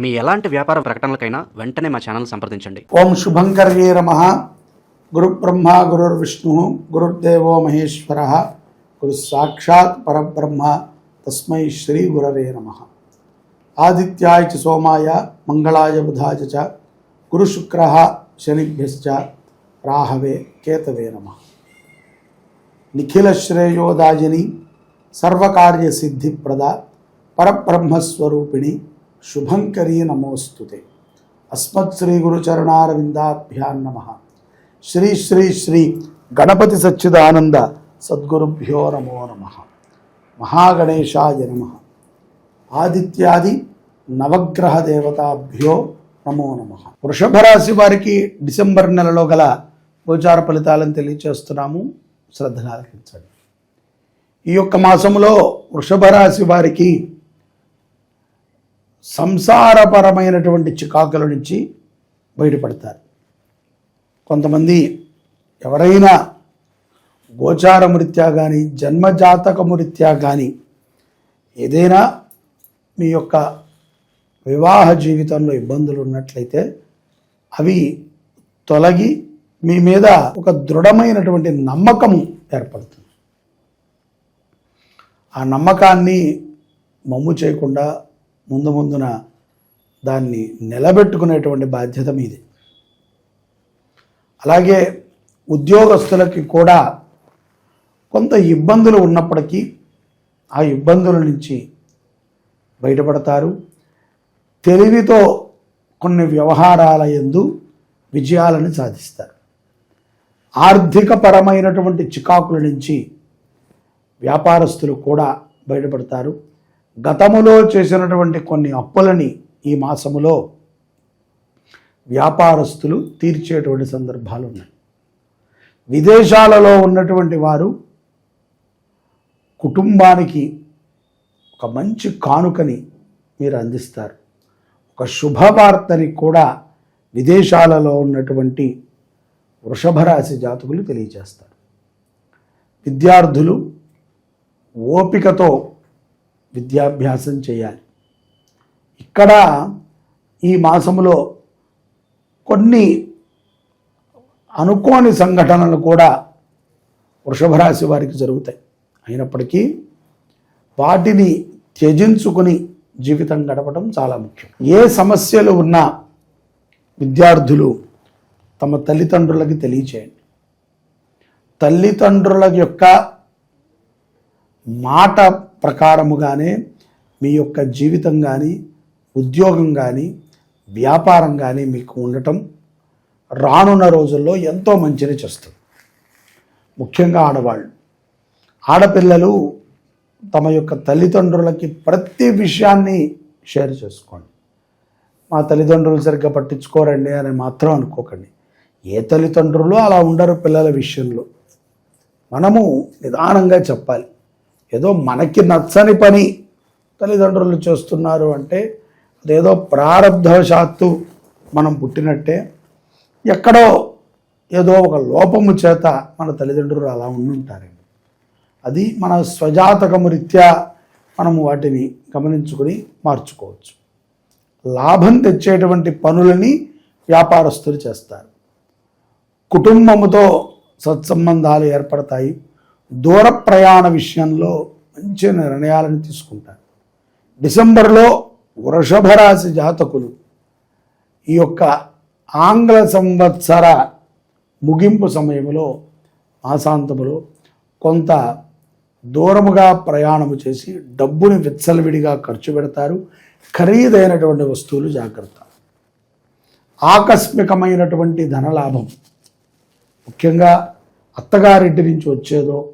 మీ ఎలాంటి వ్యాపార ప్రకటనలకైనా వెంటనే మా ఛానల్ సంప్రదించండి. ఓం శుభంకర్యే నమ. గురు బ్రహ్మ గురుర్విష్ణు గురుర్దేవో మహేశ్వర. గురు సాక్షాత్ పరబ్రహ్మ తస్మై శ్రీ గురవే నమ. ఆదిత్యాయ చ సోమాయ మంగళాయ బుధాయ చ గురు శుక్ర శనిభ్యశ్చ రాహవే కేతవే నమ. నిఖిల శ్రేయోదాయిని సర్వకార్య సిద్ధిప్రద పరబ్రహ్మస్వరూపిణి శుభంకరీ నమోస్తుతే. అస్మత్ శ్రీ గురుచరణారవిందాభ్యాం నమ. శ్రీ శ్రీ శ్రీ గణపతి సచ్చిదానంద సద్గురుభ్యో నమో నమ. మహాగణేశాయ నమ. ఆదిత్యాది నవగ్రహ దేవతాభ్యో నమో నమ. వృషభ రాశి వారికి డిసెంబర్ నెలలో గల గోచార ఫలితాలను తెలియచేస్తున్నాము. శ్రద్ధగా ఆలకించండి. ఈ యొక్క మాసంలో వృషభ రాశి వారికి సంసారపరమైనటువంటి చికాకుల నుంచి బయటపడతారు. కొంతమంది ఎవరైనా గోచారమృత్యా కానీ జన్మజాతకమృత్యా కానీ ఏదైనా మీ యొక్క వివాహ జీవితంలో ఇబ్బందులు ఉన్నట్లయితే అవి తొలగి మీ మీద ఒక దృఢమైనటువంటి నమ్మకము ఏర్పడుతుంది. ఆ నమ్మకాన్ని మమ్ము చేయకుండా ముందు ముందున దాన్ని నిలబెట్టుకునేటువంటి బాధ్యత మీది. అలాగే ఉద్యోగస్తులకి కూడా కొంత ఇబ్బందులు ఉన్నప్పటికీ ఆ ఇబ్బందుల నుంచి బయటపడతారు. తెలివితో కొన్ని వ్యవహారాల యందు విజయాలను సాధిస్తారు. ఆర్థికపరమైనటువంటి చికాకుల నుంచి వ్యాపారస్తులు కూడా బయటపడతారు. గతములో చేసినటువంటి కొన్ని అప్పులని ఈ మాసములో వ్యాపారస్తులు తీర్చేటువంటి సందర్భాలు ఉన్నాయి. విదేశాలలో ఉన్నటువంటి వారు కుటుంబానికి ఒక మంచి కానుకని మీరు అందిస్తారు. ఒక శుభవార్తని కూడా విదేశాలలో ఉన్నటువంటి వృషభరాశి జాతకులు తెలియజేస్తారు. విద్యార్థులు ఓపికతో విద్యాభ్యాసం చేయాలి. ఇక్కడ ఈ మాసంలో కొన్ని అనుకోని సంఘటనలు కూడా వృషభ రాశి వారికి జరుగుతాయి. అయినప్పటికీ వాటిని త్యజించుకుని జీవితం గడపడం చాలా ముఖ్యం. ఏ సమస్యలు ఉన్నా విద్యార్థులు తమ తల్లిదండ్రులకి తెలియచేయండి. తల్లిదండ్రుల యొక్క మాట ప్రకారముగానే మీ యొక్క జీవితం కానీ ఉద్యోగం కానీ వ్యాపారం కానీ మీకు ఉండటం రానున్న రోజుల్లో ఎంతో మంచిని చేస్తుంది. ముఖ్యంగా ఆడవాళ్ళు. ఆడపిల్లలు తమ యొక్క తల్లిదండ్రులకి ప్రతి విషయాన్ని షేర్ చేసుకోండి. మా తల్లిదండ్రులు సరిగ్గా పట్టించుకోరండి అని మాత్రం అనుకోకండి. ఏ తల్లిదండ్రులు అలా ఉండరు పిల్లల విషయంలో. మనము నిదానంగా చెప్పాలి. ఏదో మనకి నచ్చని పని తల్లిదండ్రులు చేస్తున్నారు అంటే అదేదో ప్రారంధవశాత్తు మనం పుట్టినట్టే ఎక్కడో ఏదో ఒక లోపము చేత మన తల్లిదండ్రులు అలా ఉండుంటారండి. అది మన స్వజాతకము రీత్యా మనము వాటిని గమనించుకొని మార్చుకోవచ్చు. లాభం తెచ్చేటువంటి పనులని వ్యాపారస్తులు చేస్తారు. కుటుంబముతో సత్సంబంధాలు ఏర్పడతాయి. దూర ప్రయాణ విషయంలో మంచి నిర్ణయాలను తీసుకుంటారు. డిసెంబర్లో వృషభరాశి జాతకులు ఈ యొక్క ఆంగ్ల సంవత్సర ముగింపు సమయంలో మాసాంతములో కొంత దూరముగా ప్రయాణము చేసి డబ్బుని విచ్చలవిడిగా ఖర్చు పెడతారు. ఖరీదైనటువంటి వస్తువులు జాగ్రత్త. ఆకస్మికమైనటువంటి ధనలాభం ముఖ్యంగా అత్తగారింటి నుంచి వచ్చేదో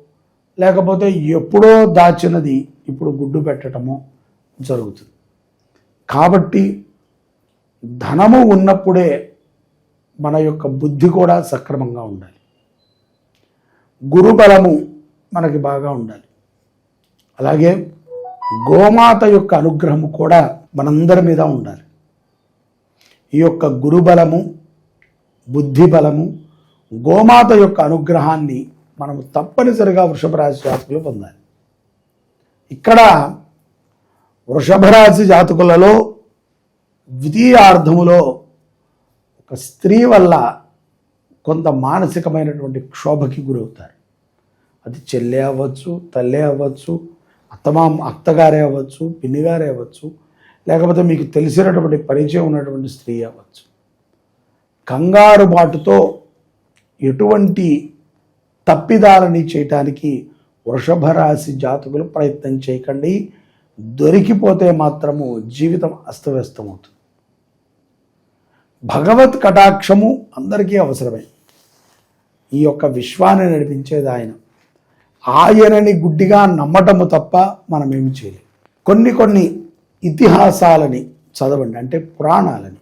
లేకపోతే ఎప్పుడో దాచినది ఇప్పుడు గుడ్డు పెట్టడము జరుగుతుంది. కాబట్టి ధనము ఉన్నప్పుడే మన యొక్క బుద్ధి కూడా సక్రమంగా ఉండాలి. గురుబలము మనకి బాగా ఉండాలి. అలాగే గోమాత యొక్క అనుగ్రహము కూడా మనందరి మీద ఉండాలి. ఈ యొక్క గురుబలము బుద్ధి బలము గోమాత యొక్క అనుగ్రహాన్ని మనము తప్పనిసరిగా వృషభ రాశి జాతకులు పొందాలి. ఇక్కడ వృషభ రాశి జాతకులలో ద్వితీయార్థములో ఒక స్త్రీ వల్ల కొంత మానసికమైనటువంటి క్షోభకి గురవుతారు. అది చెల్లె అవ్వచ్చు తల్లే అవ్వచ్చు అత్తమా అత్తగారే అవ్వచ్చు పిన్నిగారే అవ్వచ్చు లేకపోతే మీకు తెలిసినటువంటి పరిచయం ఉన్నటువంటి స్త్రీ అవ్వచ్చు. కంగారు బాటుతో ఎటువంటి తప్పిదాలని చేయటానికి వృషభ రాశి జాతకులు ప్రయత్నం చేయకండి. దొరికిపోతే మాత్రము జీవితం అస్తవ్యస్తమవుతుంది. భగవత్ కటాక్షము అందరికీ అవసరమే. ఈ యొక్క విశ్వాన్ని నడిపించేది ఆయన. ఆయనని గుడ్డిగా నమ్మటము తప్ప మనం ఏమి చేయలేం. కొన్ని కొన్ని ఇతిహాసాలని చదవండి. అంటే పురాణాలని.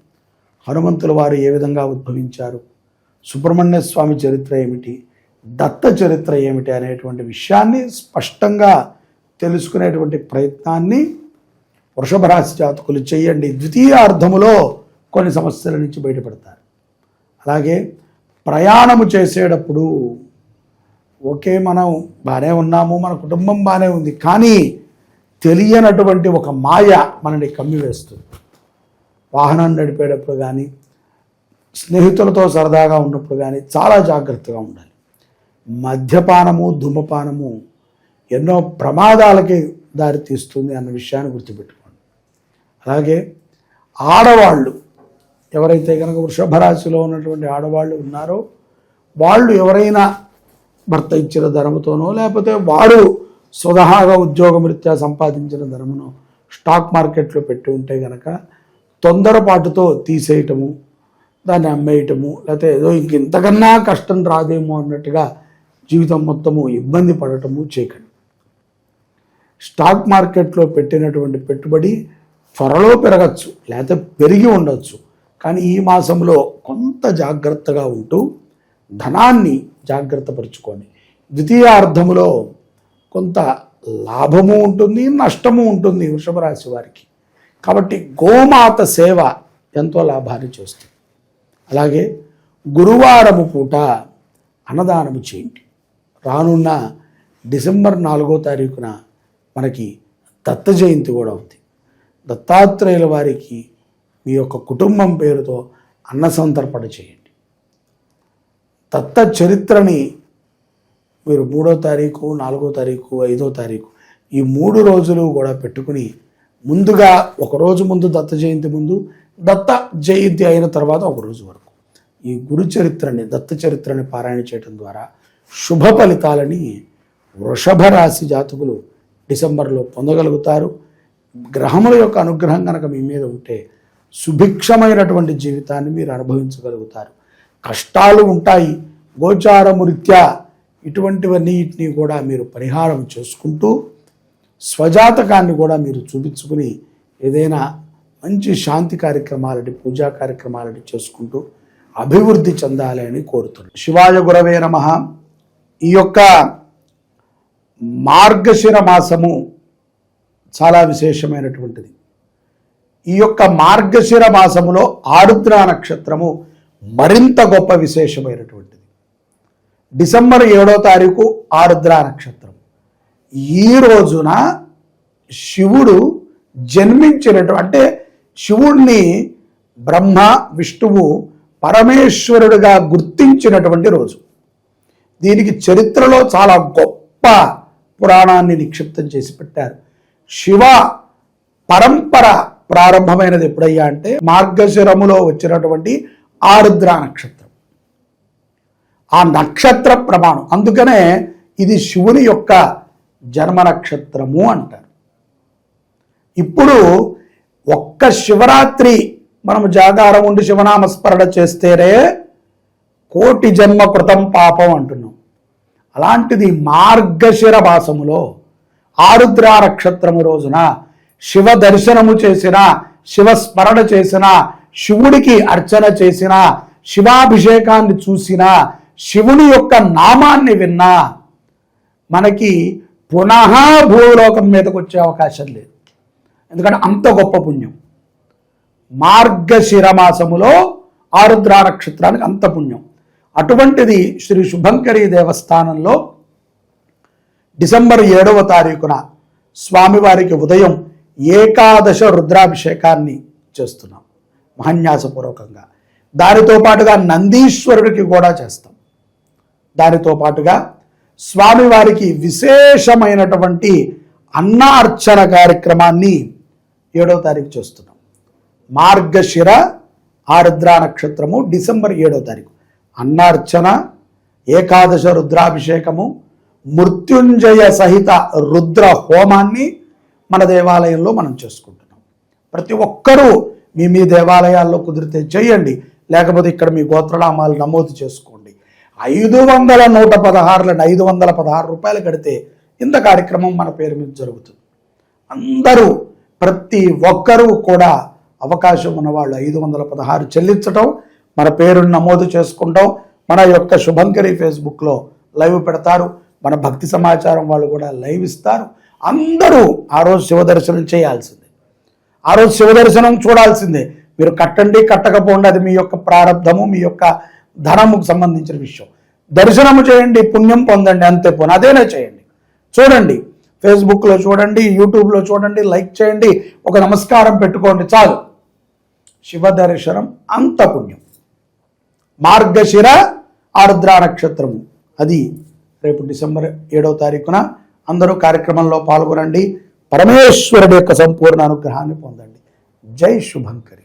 హనుమంతుల వారు ఏ విధంగా ఉద్భవించారు? సుబ్రహ్మణ్య స్వామి చరిత్ర ఏమిటి? దత్త చరిత్ర ఏమిటి అనేటువంటి విషయాన్ని స్పష్టంగా తెలుసుకునేటువంటి ప్రయత్నాన్ని వృషభ రాశి జాతకులు చేయండి. ద్వితీయార్థములో కొన్ని సమస్యల నుంచి బయటపడతారు. అలాగే ప్రయాణము చేసేటప్పుడు ఓకే మనం బాగానే ఉన్నాము మన కుటుంబం బాగానే ఉంది కానీ తెలియనటువంటి ఒక మాయ మనని కమ్మివేస్తుంది వాహనం నడిపేటప్పుడు కానీ స్నేహితులతో సరదాగా ఉన్నప్పుడు కానీ చాలా జాగ్రత్తగా ఉండాలి. మద్యపానము ధూమపానము ఎన్నో ప్రమాదాలకి దారితీస్తుంది అన్న విషయాన్ని గుర్తుపెట్టుకోండి. అలాగే ఆడవాళ్ళు ఎవరైతే కనుక వృషభ రాశిలో ఉన్నటువంటి ఆడవాళ్ళు ఉన్నారో వాళ్ళు ఎవరైనా భర్త ఇచ్చిన ధరముతోనో లేకపోతే వాడు స్వతహాగా ఉద్యోగరీత్యా సంపాదించిన ధరమును స్టాక్ మార్కెట్లో పెట్టి ఉంటే గనక తొందరపాటుతో తీసేయటము దాన్ని అమ్మేయటము లేకపోతే ఏదో ఇంక ఇంతకన్నా కష్టం రాదేమో అన్నట్టుగా జీవితం మొత్తము ఇబ్బంది పడటము చేయకండి స్టాక్ మార్కెట్లో పెట్టినటువంటి పెట్టుబడి త్వరలో పెరగచ్చు లేకపోతే పెరిగి ఉండొచ్చు. కానీ ఈ మాసంలో కొంత జాగ్రత్తగా ఉంటూ ధనాన్ని జాగ్రత్తపరుచుకోండి ద్వితీయార్థములో కొంత లాభము ఉంటుంది నష్టము ఉంటుంది వృషభ రాశి వారికి. కాబట్టి గోమాత సేవ ఎంతో లాభాన్ని చేస్తుంది. అలాగే గురువారము పూట అన్నదానము చేయండి. రానున్న డిసెంబర్ నాలుగో తారీఖున మనకి దత్త జయంతి కూడా ఉంది దత్తాత్రేయుల వారికి మీ యొక్క కుటుంబం పేరుతో అన్న సంతర్పణ చేయండి. దత్త చరిత్రని మీరు మూడో తారీఖు నాలుగో తారీఖు ఐదో తారీఖు ఈ మూడు రోజులు కూడా పెట్టుకుని ముందుగా ఒక రోజు ముందు దత్త జయంతి ముందు దత్త జయంతి అయిన తర్వాత ఒక రోజు వరకు ఈ గురు చరిత్రని దత్త చరిత్రని పారాయణ చేయడం ద్వారా శుభ ఫలితాలని వృషభ రాశి జాతకులు డిసెంబర్లో పొందగలుగుతారు. గ్రహముల యొక్క అనుగ్రహం కనుక మీ మీద ఉంటే సుభిక్షమైనటువంటి జీవితాన్ని మీరు అనుభవించగలుగుతారు. కష్టాలు ఉంటాయి. గోచారము రీత్యా ఇటువంటివన్నిటిని కూడా మీరు పరిహారం చేసుకుంటూ స్వజాతకాన్ని కూడా మీరు చూపించుకుని ఏదైనా మంచి శాంతి కార్యక్రమాలని పూజా కార్యక్రమాలని చేసుకుంటూ అభివృద్ధి చెందాలి అని కోరుతున్నాను. శివాయ గురవే నమ. ఈ యొక్క మార్గశిర మాసము చాలా విశేషమైనటువంటిది. ఈ యొక్క మార్గశిర మాసములో ఆరుద్ర నక్షత్రము మరింత గొప్ప విశేషమైనటువంటిది. డిసెంబర్ ఏడో తారీఖు ఆరుద్ర నక్షత్రం. ఈ రోజున శివుడు జన్మించినటువంటి అంటే శివుణ్ణి బ్రహ్మ విష్ణువు పరమేశ్వరుడుగా గుర్తించినటువంటి రోజు. దీనికి చరిత్రలో చాలా గొప్ప పురాణాన్ని నిక్షిప్తం చేసి పెట్టారు. శివ పరంపర ప్రారంభమైనది ఎప్పుడయ్యా అంటే మార్గశిరములో వచ్చినటువంటి ఆరుద్ర నక్షత్రం. ఆ నక్షత్ర ప్రమాణం. అందుకనే ఇది శివుని యొక్క జన్మ నక్షత్రము అంటారు. ఇప్పుడు ఒక్క శివరాత్రి మనం జాగారం ఉండి శివనామస్మరణ చేస్తేనే కోటి జన్మ కృతం పాపం అంటున్నాం అలాంటిది మార్గశిర మాసములో ఆరుద్ర నక్షత్రము రోజున శివ దర్శనము చేసిన శివ స్మరణ చేసిన శివుడికి అర్చన చేసిన శివాభిషేకాన్ని చూసిన శివుని యొక్క నామాన్ని విన్నా మనకి పునః భూలోకం మీదకు వచ్చే అవకాశం లేదు. ఎందుకంటే అంత గొప్ప పుణ్యం. మార్గశిర మాసములో ఆరుద్ర నక్షత్రానికి అంత పుణ్యం. అటువంటిది శ్రీ శుభంకరి దేవస్థానంలో డిసెంబర్ ఏడవ తారీఖున స్వామివారికి ఉదయం ఏకాదశ రుద్రాభిషేకాన్ని చేస్తున్నాం. మహన్యాసపూర్వకంగా. దానితో పాటుగా నందీశ్వరుడికి కూడా చేస్తాం. దానితో పాటుగా స్వామివారికి విశేషమైనటువంటి అన్నార్చన కార్యక్రమాన్ని ఏడవ తారీఖు చేస్తున్నాం. మార్గశిర ఆరుద్ర నక్షత్రము డిసెంబర్ ఏడవ తారీఖు. అన్నార్చన ఏకాదశ రుద్రాభిషేకము మృత్యుంజయ సహిత రుద్ర హోమాన్ని మన దేవాలయంలో మనం చేసుకుంటున్నాం. ప్రతి ఒక్కరూ మీ మీ దేవాలయాల్లో కుదిరితే చేయండి. లేకపోతే ఇక్కడ మీ గోత్రనామాలు నమోదు చేసుకోండి. ఐదు వందల నూట పదహారులను ఐదు వందల పదహారు రూపాయలు కడితే ఇంత కార్యక్రమం మన పేరు మీద జరుగుతుంది. అందరూ ప్రతి ఒక్కరూ కూడా అవకాశం ఉన్నవాళ్ళు ఐదు వందల పదహారు చెల్లించటం మన పేరును నమోదు చేసుకుంటాం. మన యొక్క శుభంకరి ఫేస్బుక్లో లైవ్ పెడతారు. మన భక్తి సమాచారం వాళ్ళు కూడా లైవ్ ఇస్తారు. అందరూ ఆ రోజు శివ దర్శనం చేయాల్సిందే. ఆ రోజు శివ దర్శనం చూడాల్సిందే. మీరు కట్టండి కట్టకపోండి అది మీ యొక్క ప్రారంధము మీ యొక్క ధనముకు సంబంధించిన విషయం. దర్శనము చేయండి పుణ్యం పొందండి అంతే పోను. అదేనే చేయండి? చూడండి. ఫేస్బుక్లో చూడండి యూట్యూబ్లో చూడండి లైక్ చేయండి. ఒక నమస్కారం పెట్టుకోండి చాలు. శివ దర్శనం అంత పుణ్యం. మార్గశిర ఆరుద్ర నక్షత్రము అది రేపు డిసెంబర్ ఏడవ తారీఖున. అందరూ కార్యక్రమంలో పాల్గొనండి. పరమేశ్వరుడి యొక్క సంపూర్ణ అనుగ్రహాన్ని పొందండి. జై శుభంకరి.